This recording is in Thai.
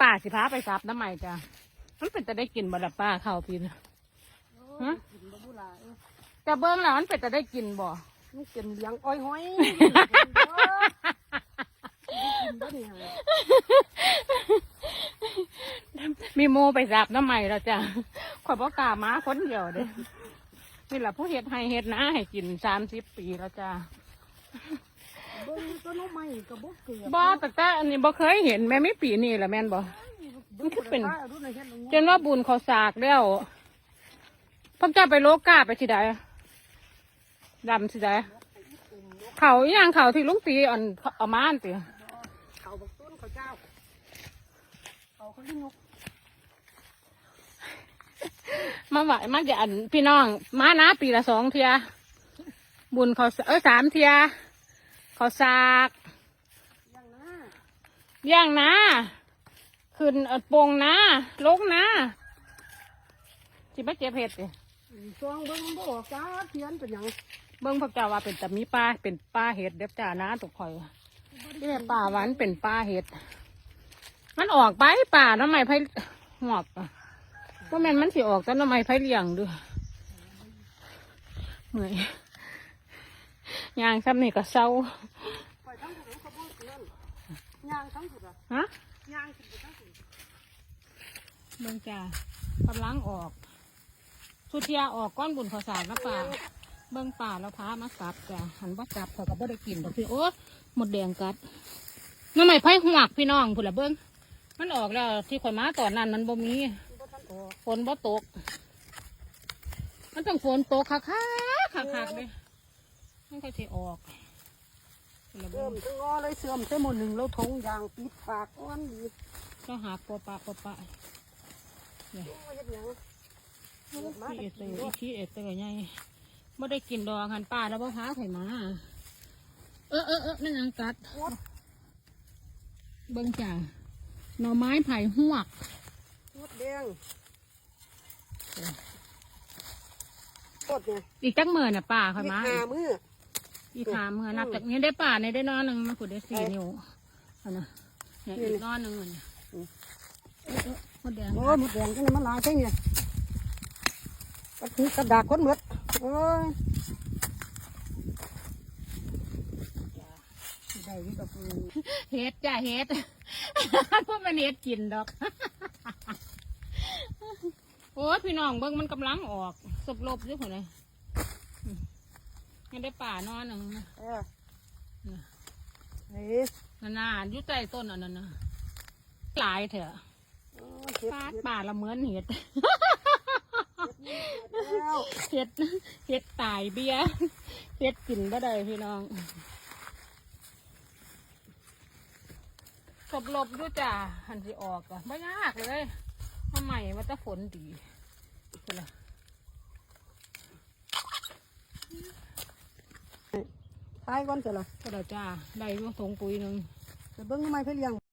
ป่าสิพาไปซับน้ำใหม่จ้ะมันเป็นจะได้กินบ่ละป้าข้าวพินฮะกินบะบุลาเอ้ยแต่เบิ้งแล้วมันเป็นจะได้กินบ่มันกินเลี้ยงอ้อยห้อยกินบ่เนี่ยมีโมไปซับน้ำใหม่แล้วจ้ะข่อยบ่กล้ามาคนเดียวเด้นี่แหละผู้เฮ็ดให้เฮ็ดนะให้กินสามสิบปีแล้วจ้ะ เบิ่งต้นไม้ก็บ่เกิดบ่แต่แต่อันนี้บ่เคยเห็นแม่ไม่ปีนี่แหละแม่นบ่มันคือเป็นจนว่าบุญเขาสากแล้วพ่อเจ้าไปโลกาไปที่ใดดำที่ใดเขาอหย่างเขาที่ลุงตีอ่อนเอามาอันตีเขาบักต้นเขาเจ้าเขาเขาที่นกมาไหวมาอย่าอันพี่น้องมานะปีละสองเทียบุญเขาเออสามเทียเขาสากยังนะย่างนะขึ้นเอัดโปงนะลกนะที่มาเจ็บเห็ดดิซองเบิ่งบ่ออกจ้าเทียนเป็นหยังเบิ้งพวกเจ้าว่าเป็นแต่มีปลาเป็นปลาเห็ดเด็บจ้านะตุกคอยนี่ป่าหวานเป็นปลาเห็ด มันออกไปป่าน้ำไม้ไผ่หอกอะว่าแม่นมันสิออกแต่น้ำไม้ไผ่เลี้ยงด้วยเหนื่อย ยางซ้ำนี่ก็เศร้าไปทั้งถนนเขาบ่เตือนย่างทั้งสุดอะฮะย่างขึ้นไปทั้งสุดเบิ่งจ้ากำลังออก สุเทียออกก้อนบุญขอสารนะป่าเบิ่งป่าแล้วพามาสับจ้ะหันว่าสับเขาก็บ่ได้กินดอกพี่โอ้หมดแดงกัดน้ำไม้ไผ่หวกพี่น้องพุ่นละเบิ่งมันออกแล้วที่ข่อยมาตอนนั้นมันบ่มีบ่ทันออกฝนบ่ตก มันต้องฝนตกคักคักคักคักๆเลย มันค่อยสิออกพุ่นละเสื่เบิ่องมทั้งงอเลยเสื่อมแต่หมดหนึ่งแล้วทงยางปิดปากอ้อนดีก็หาปอปะปอปะโอ้ยเฮ็ดหยังขี้เอเตอร์อีขี้เอเตอร์ไงบ่ได้กินดอกหันป่าแล้วบ่พาไข่มาเออเออเออนั่นหยังกัดงดเบิ่งจ้าหน่อไม้ไผ่หวกงดแดงกดเนี่ยอีกจักเมื่อน่ะป่าค่อยมีมาหามือ อีกขาเมื่อนับจากนี้ได้ป่าในได้นอนหนึ่งมาขุดได้สี่นิ้วเอานะเนี่ยอีกนอนหนึ่งอันเนี่ยเออเออหมดแดงโอ้ยหมดแดงจังเลยมันหลายจังเนี่ยกระถือกระดาษคนหมดโอ้ยได้อยี่กับมือเฮ็ดจ้าเฮ็ดพวกมันเฮ็ดกินดอก โอ้ยพี่น้องเบิ่งมันกำลังออกสบลบอยู่คนเลย อืมยังได้ป่านอนหนึ่งนะเออเฮ้ยนานาอยู่ใต้ต้นอันนั้นนะหลายเถอะโอ้ยเห็ดป่าเห็ดป่าละเหมือนเห็ดแล้วเห็ดเห็ดตายเบี้ยเห็ดกินบ่ได้พี่น้องสบลบด้วยจ้ะหันสิออกอะไม่ยากเลยทำไมมันจะฝนดีเป็นไร ตายก่อนเสร็จละก็ได้จ้าได้อยุ่งสงปุ๋ยหนึ่งจะเบิ้งทำไมเพื่อเลี้ยง